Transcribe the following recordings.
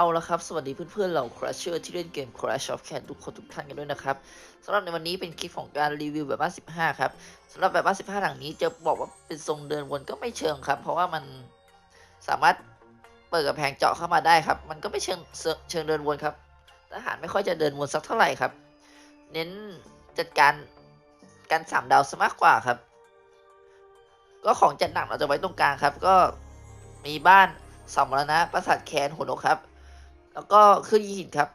เอาละครับ สวัสดีเพื่อนๆเหล่า Crasher ที่เล่นเกม Crash of Can ทุกคนทุกท่านกันด้วยนะครับสำหรับในวันนี้เป็นคลิปของการรีวิวแบบบ้าน15 ครับสำหรับแบบบ้าน15หลังนี้จะบอกว่าเป็นทรงเดินวนก็ไม่เชิงครับ เพราะว่ามันสามารถเปิดกระแพงเจาะเข้ามาได้ครับ มันก็ไม่เชิงเชิงเดินวนครับทหารไม่ค่อยจะเดินวนสักเท่าไหร่ครับ เน้นจัดการการสามดาวซะมากกว่าครับ ก็ของจัดหนักเราจะไว้ตรงกลางครับ ก็มีบ้านสองมรณะปราสาทแคนหัวนกครับ แล้วก็ขึ้นหินครับ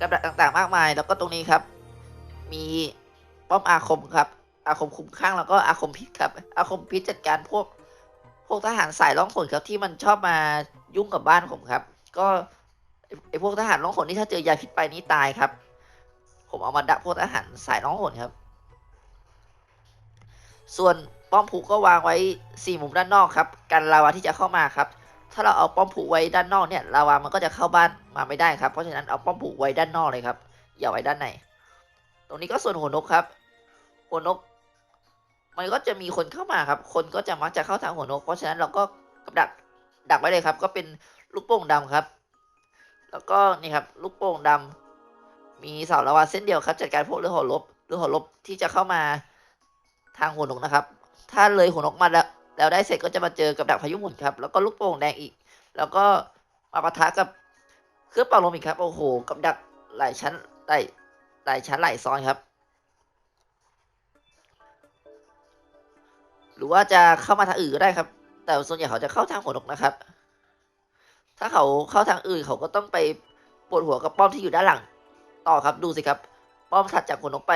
กับดักต่างๆมากมาย แล้วก็ตรงนี้ครับ มีป้อมอาคมครับ อาคมคุมข้างแล้วก็อาคมพิษครับ อาคมพิษจัดการพวกพวกทหารสายล่องหนครับที่มันชอบมายุ่งกับบ้านผมครับ ก็ไอพวกทหารล่องหนนี่ถ้าเจอยาพิษไปนี่ตายครับ ผมเอามาดักพวกทหารสายล่องหนครับ ส่วนป้อมผูก็วางไว้สี่มุมด้านนอกครับ กันลาวาที่จะเข้ามาครับ ถ้าเราเอาป้อมผูกไว้ด้านนอกเนี่ยลาวามันก็จะเข้าบ้านมาไม่ได้ครับ เพราะฉะนั้นเอาป้อมผูกไว้ด้านนอกเลยครับ อย่าไว้ด้านใน ตรงนี้ก็ส่วนหัวนกครับ หัวนก มันก็จะมีคนเข้ามาครับ คนก็จะมักจะเข้าทางหัวนก เพราะฉะนั้นเราก็กับดักดักไว้เลยครับ ก็เป็นลูกโป่งดำครับ แล้วก็นี่ครับลูกโป่งดำมีเสาละวาเส้นเดียวครับจัดการพวกเรือหัวลบเรือหัวลบที่จะเข้ามาทางหัวนกนะครับ ถ้าเลยหัวนกมาแล้ว แล้วได้เสร็จก็จะมาเจอกับดักพายุหมุนครับ แล้วก็ลูกโป่งแดงอีก แล้วก็มาปะทะกับเครื่องเป่าลมอีกครับโอ้โหกับดักหลายชั้นหลายหลายชั้นหลายซ้อนครับ หรือว่าจะเข้ามาทางอื่นก็ได้ครับ แต่ส่วนใหญ่เขาจะเข้าทางหัวนกนะครับ ถ้าเขาเข้าทางอื่นเขาก็ต้องไปปวดหัวกับป้อมที่อยู่ด้านหลัง ต่อครับดูสิครับ ป้อมถัดจากหัวนกไป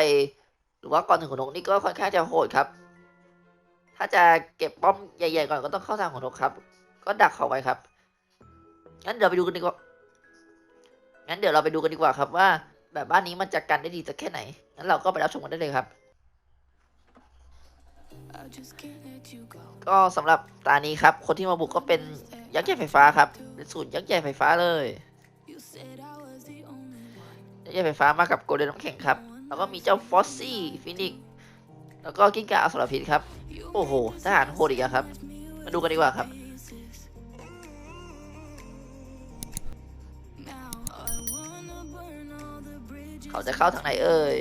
หรือว่าก่อนถึงหัวนกนี่ก็ค่อนข้างจะโหดครับ ถ้าจะเก็บป้อมใหญ่ๆก่อนก็ต้องเข้าทางหัวนกครับ ก็ดักเขาไว้ครับ งั้นเดี๋ยวไปดูกันดีกว่า งั้นเดี๋ยวเราไปดูกันดีกว่าครับว่า แบบบ้านนี้มันจะกันได้ดีสักแค่ไหน งั้นเราก็ไปรับชมกันได้เลยครับ ก็สำหรับตานี้ครับ คนที่มาบุกก็เป็นยักษ์ใหญ่ไฟฟ้าครับเป็นสูตรยักษ์ใหญ่ไฟฟ้าเลยยักษ์ใหญ่ไฟฟ้ามากับโกลเด้นน้ำแข็งครับ แล้วก็มีเจ้าฟอสซี่ฟินิกแล้วก็กิ้งก่าอสรพิษครับ โอ้โหทหารโหดอีกแล้วครับ มาดูกันดีกว่าครับเขาจะเข้าทางไหนเอ่ย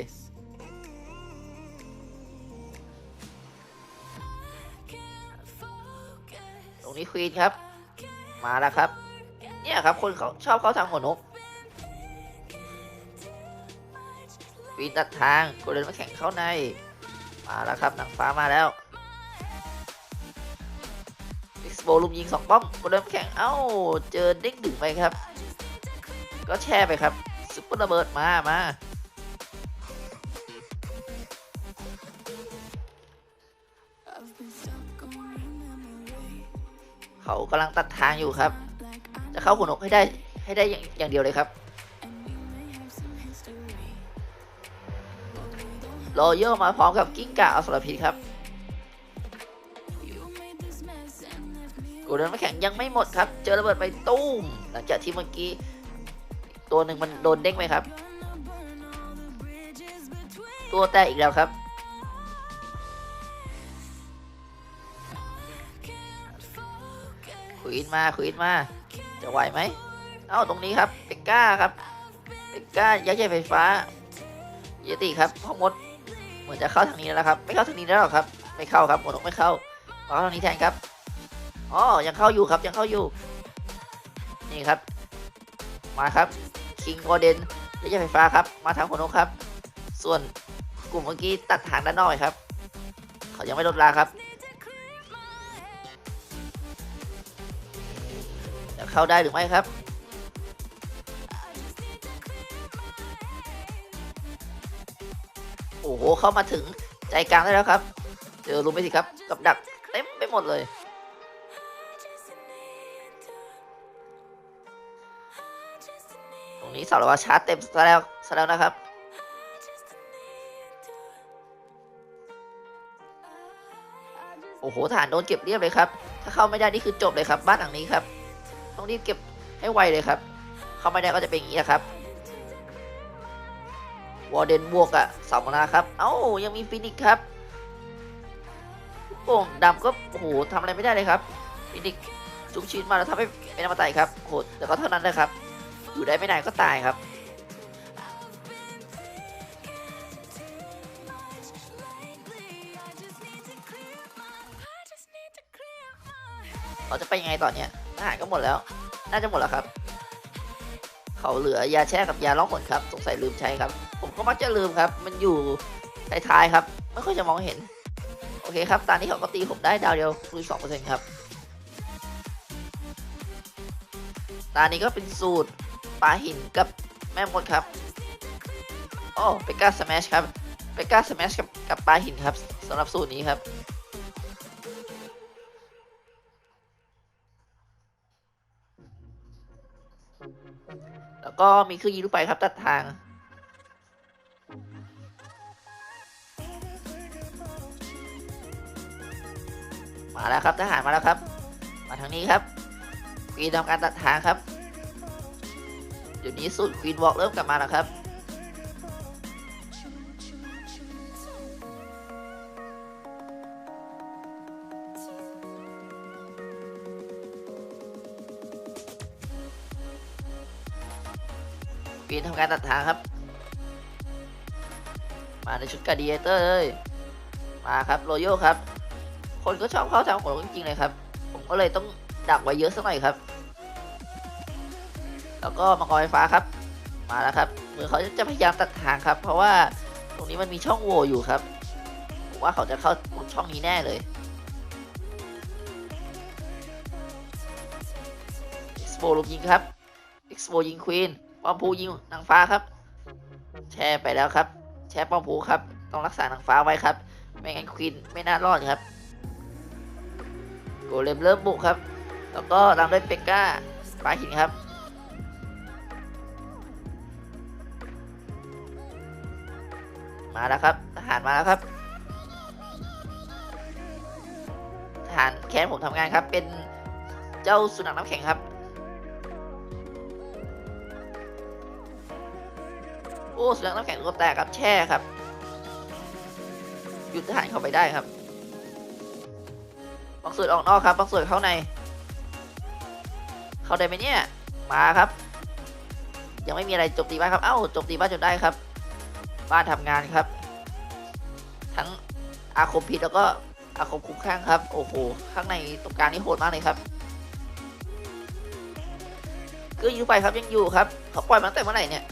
ตรงนี้ควีนครับ มาแล้วครับ เนี่ยครับคนเขาชอบเข้าทางหัวนกควีนตัดทางโกลเด้นมาแข่งเข้าใน มาแล้วครับหนังฟ้ามาแล้ว โบลุมยิงสองป้อมโกลเด้นมาแข่งเอ้าเจอเด้งดึงไปครับ ก็แช่ไปครับซุปเปอร์ระเบิดมามาเขากำลังตัดทางอยู่ครับ จะเข้าหัวนกให้ได้ให้ได้อย่างอย่างเดียวเลยครับรอเยอร์มาพร้อมกับกิ้งก่าอสรพิษครับ กูเดินมาแข่งยังไม่หมดครับ เจอระเบิดไปตุ้ม หลังจากที่เมื่อกี้ ตัวหนึ่งมันโดนเด้งไปครับ ตัวแตกอีกแล้วครับขวีนมาขวีนมาจะไหวไหมเอ้าตรงนี้ครับเป็กก้าครับเป็กก้ายักษ์ใหญ่ไฟฟ้าเยติครับพ่อมดเหมือนจะเข้าทางนี้แล้วครับ ไม่เข้าทางนี้แล้วหรอครับ ไม่เข้าครับหมดนกไม่เข้ามาเข้าทางนี้แทนครับ อ๋อยังเข้าอยู่ครับยังเข้าอยู่ นี่ครับ มาครับคิงโกเดนยักษ์ใหญ่ไฟฟ้าครับ มาทางหัวนกครับ ส่วนกลุ่มเมื่อกี้ตัดทางด้านนอกครับ เขายังไม่ลดลาครับจะเข้าได้หรือไม่ครับโอ้โหเข้ามาถึงใจกลางได้แล้วครับ เจอรู้ไหมสิครับ กับดักเต็มไปหมดเลย รงนี้สารวัตรชาร์จเต็มซะแล้วซะแล้วนะครับ โอ้โหฐานโดนเก็บเรียบเลยครับ ถ้าเข้าไม่ได้นี่คือจบเลยครับ บ้านหลังนี้ครับ ต้องรีบเก็บให้ไวเลยครับ เข้าไม่ได้ก็จะเป็นอย่างนี้ครับ วอร์เดนบวกอะสองนาครับ เอ้ายังมีฟินิกครับลูกโป่งดำก็โอ้โหทำอะไรไม่ได้เลยครับฟินิกซ์จุกชิ้นมาแล้วทำให้เป็นอมตะครับโหดแต่ก็เท่านั้นนะครับ อยู่ได้ไม่นานก็ตายครับ เราจะไปยังไงต่อเนี่ยอาหารก็หมดแล้ว น่าจะหมดแล้วครับ เขาเหลือยาแช่กับยาล่องหนครับ สงสัยลืมใช้ครับ ผมก็มักจะลืมครับ มันอยู่ท้ายๆครับ ไม่ค่อยจะมองเห็น โอเคครับ ตอนนี้เขาก็ตีผมได้ดาวเดียวคูณสองเปอร์เซ็นต์ครับตอนนี้ก็เป็นสูตร ปลาหินกับแม่มดครับ โอ้เปก้าสแมชครับเปก้าสแมชกับกับปลาหินครับสำหรับสูตรนี้ครับแล้วก็มีเครื่องยิงลูกไปครับตัดทาง มาแล้วครับทหารมาแล้วครับ มาทางนี้ครับควีนทำการตัดทางครับ เดี๋ยวนี้สูตรควีนวอล์กเริ่มกลับมาแล้วครับ ควีนทำการตัดทางครับ มาในชุดกาดีเอเตอร์เลย มาครับโรโยครับ คนก็ชอบเข้าทางของผมจริงๆเลยครับ ผมก็เลยต้องดักไว้เยอะสักหน่อยครับ แล้วก็มังกรไฟฟ้าครับ มาแล้วครับเหมือนเขาจะพยายามตัดทางครับ เพราะว่าตรงนี้มันมีช่องโหว่อยู่ครับผมว่าเขาจะเข้าช่องนี้แน่เลย Expo ลูกยิงครับ Expo ยิงควีนป้อมพูยิงนางฟ้าครับ แชร์ไปแล้วครับ แชร์ปอมพูครับ ต้องรักษานางฟ้าไว้ครับ ไม่งั้นควีนไม่น่ารอดครับโกเลมเริ่มบุกครับ แล้วก็ตามด้วยเปก้าปาหินครับ มาแล้วครับทหารมาแล้วครับทหารแค้นผมทำงานครับ เป็นเจ้าสุนัขน้ำแข็งครับ โอ้สุนัขน้ำแข็งตัวแตกครับแช่ครับหยุดทหารเข้าไปได้ครับบางส่วนออกนอกครับบางส่วนเข้าใน เข้าได้ไหมเนี่ยมาครับ ยังไม่มีอะไรจมตีบ้านครับเอ้าจมตีบ้านจนได้ครับ บ้านทำงานครับ ทั้งอาคมพิษแล้วก็อาคมคุ้มข้างครับ โอ้โห ข้างในตรงกลางนี่โหดมากเลยครับก็อยู่ไปครับยังอยู่ครับเขาปล่อยมาตั้งแต่เมื่อไหร่เนี่ย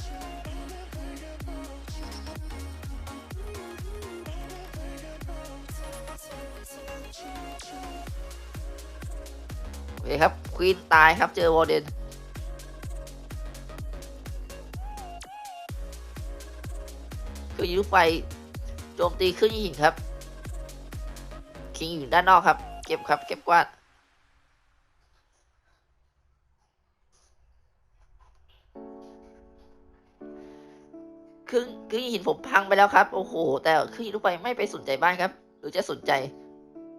โอเคครับควีนตายครับเจอวอร์เดน ยิงลูกไฟโจมตีขึ้นหินครับ คิงอยู่ด้านนอกครับ เก็บครับ เก็บกวาดครึ่งครึ่งหินผมพังไปแล้วครับ โอ้โห แต่ครึ่งหินลูกไฟไม่ไปสนใจบ้านครับ หรือจะสนใจ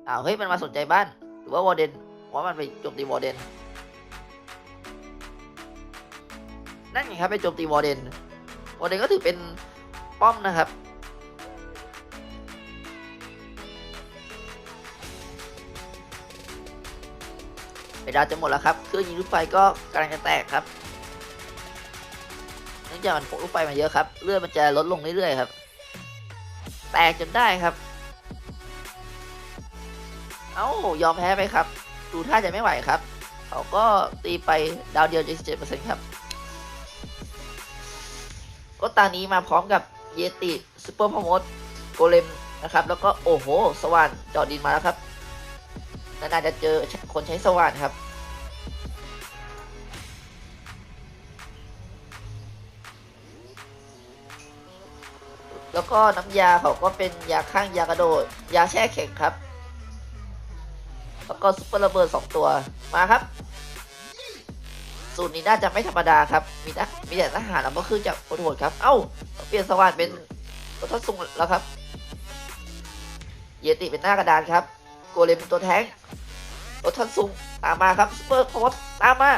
อ้าวเฮ้ยมันมาสนใจบ้าน หรือว่าวอร์เดนเพรามันไปโจมตีวอร์เดนนั่นไงครับไปโจมตีวอร์เดนวอร์เดนก็ถือเป็น ป้อมนะครับ เวลาจะหมดแล้วครับ เครื่องยิงลูกไฟก็กำลังจะแตกครับ เนื่องจากมันพกลูกไฟมาเยอะครับ เลือดมันจะลดลงเรื่อยๆครับ แตกจนได้ครับ เอ้ายอมแพ้ไปครับ ดูท่าจะไม่ไหวครับ เขาก็ตีไปดาวเดียว77%ครับก็ตานี้มาพร้อมกับ เยติซูเปอร์พอมดโกเลมนะครับ แล้วก็โอ้โห สว่านจอดินมาแล้วครับนานๆจะเจอคนใช้สว่านครับ แล้วก็น้ำยาเขาก็เป็นยาข้างยากระโดด ยาแช่แข็งครับ แล้วก็ซุปเปอร์ระเบิดสองตัวมาครับ สูตรนี้น่าจะไม่ธรรมดาครับ มีนะมีแต่ทหารแล้วก็ขึ้นจากโหดครับ เอ้า เปลี่ยนสว่านเป็นรถทัศซุงแล้วครับ เยติเป็นหน้ากระดานครับ โกเลมเป็นตัวแท้งรถทัศซุงตามมาครับซุปเปอร์โคตตามมา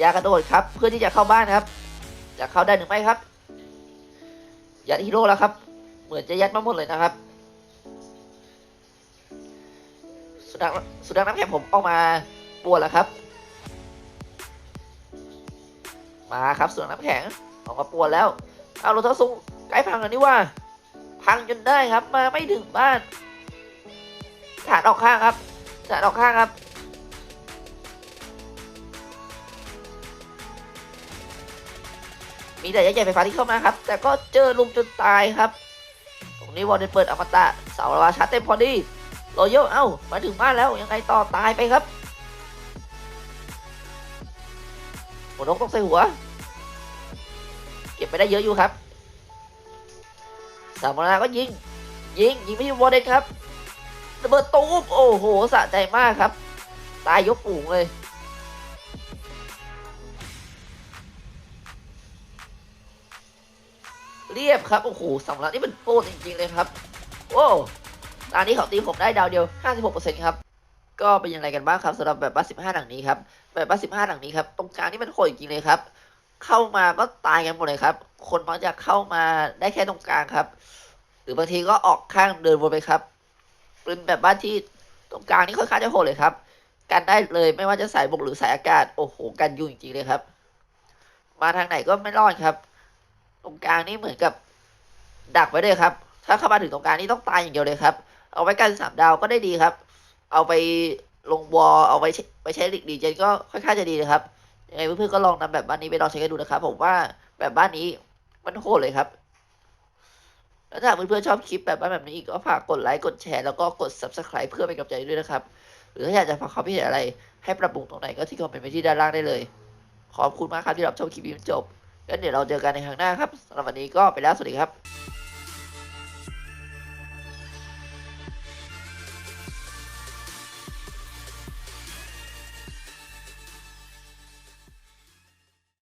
ยากระโดดครับ เพื่อที่จะเข้าบ้านครับ จะเข้าได้หรือไม่ครับยัดฮีโร่แล้วครับ เหมือนจะยัดมาหมดเลยนะครับ สสุนัขสุนัขน้ำแข็งผมออกมาปวดแล้วครับ มาครับสุนัขน้ำแข็งออกมาปวดแล้ว เอารถทัซุงใกล้พังแล้วนี่ว่า พังจนได้ครับ มาไม่ถึงบ้านฐานออกข้างครับฐานออกข้างครับมีแต่ยักษ์ใหญ่ไฟฟ้าที่เข้ามาครับ แต่ก็เจอลุมจนตายครับ ตรงนี้วอลเดนเปิดอมตะเสาระวาชาร์จเต็มพอดี รโยเอ้า มาถึงบ้านแล้วยังไงต่อตายไปครับหัวนกต้องใส่หัว เก็บไปได้เยอะอยู่ครับสามนาก็ยิง ยิง ยิงไม่ใช่วอลเดนครับระเบิดตูมโอ้โหสะใจมากครับ ตายยกฝูงเลยเรียบครับ โอ้โหสำหรับนี่เป็นโปรจริง ๆ เลยครับ โอ้ ตอนนี้เขาตีผมได้ดาวเดียว 56%ครับ ก็เป็นยังไงกันบ้างครับสำหรับแบบบัส15หลังนี้ครับแบบบัส15หลังนี้ครับ ตรงกลางนี่มันโหดจริงเลยครับ เข้ามาก็ตายกันหมดเลยครับ คนมักจะเข้ามาได้แค่ตรงกลางครับ หรือบางทีก็ออกข้างเดินวนไปครับเป็นแบบบ้านที่ตรงกลางนี่ค่อนข้างจะโหดเลยครับ กันได้เลยไม่ว่าจะสายบกหรือสายอากาศ โอ้โห กันยุ่งจริงเลยครับ มาทางไหนก็ไม่รอดครับ ตรงกลางนี่เหมือนกับดักไว้เลยครับ ถ้าเข้ามาถึงตรงกลางนี่ต้องตายอย่างเดียวเลยครับ เอาไว้กันสามดาวก็ได้ดีครับ เอาไปลงวอลเอาไว้ใช้ไปใช้ลิกดีเจนก็ค่อนข้างจะดีเลยครับยังไงเพื่อนๆก็ลองนำแบบบ้านนี้ไปลองใช้กันดูนะครับ ผมว่าแบบบ้านนี้มันโหดเลยครับ แล้วถ้าเพื่อนๆชอบคลิปแบบบ้านแบบนี้อีกก็ฝากกดไลค์กดแชร์แล้วก็กด subscribe เพื่อเป็นกำลังใจด้วยนะครับ หรือถ้าอยากจะฟังความคิดเห็นอะไร ให้ปรับปรุงตรงไหนก็ที่คอมเมนต์ไว้ที่ด้านล่างได้เลย ขอบคุณมากครับที่รับชมคลิปนี้จนจบงั้นเดี๋ยวเราเจอกันในครั้งหน้าครับสำหรับวันนี้ก็ไปแล้วสวัสดีครับ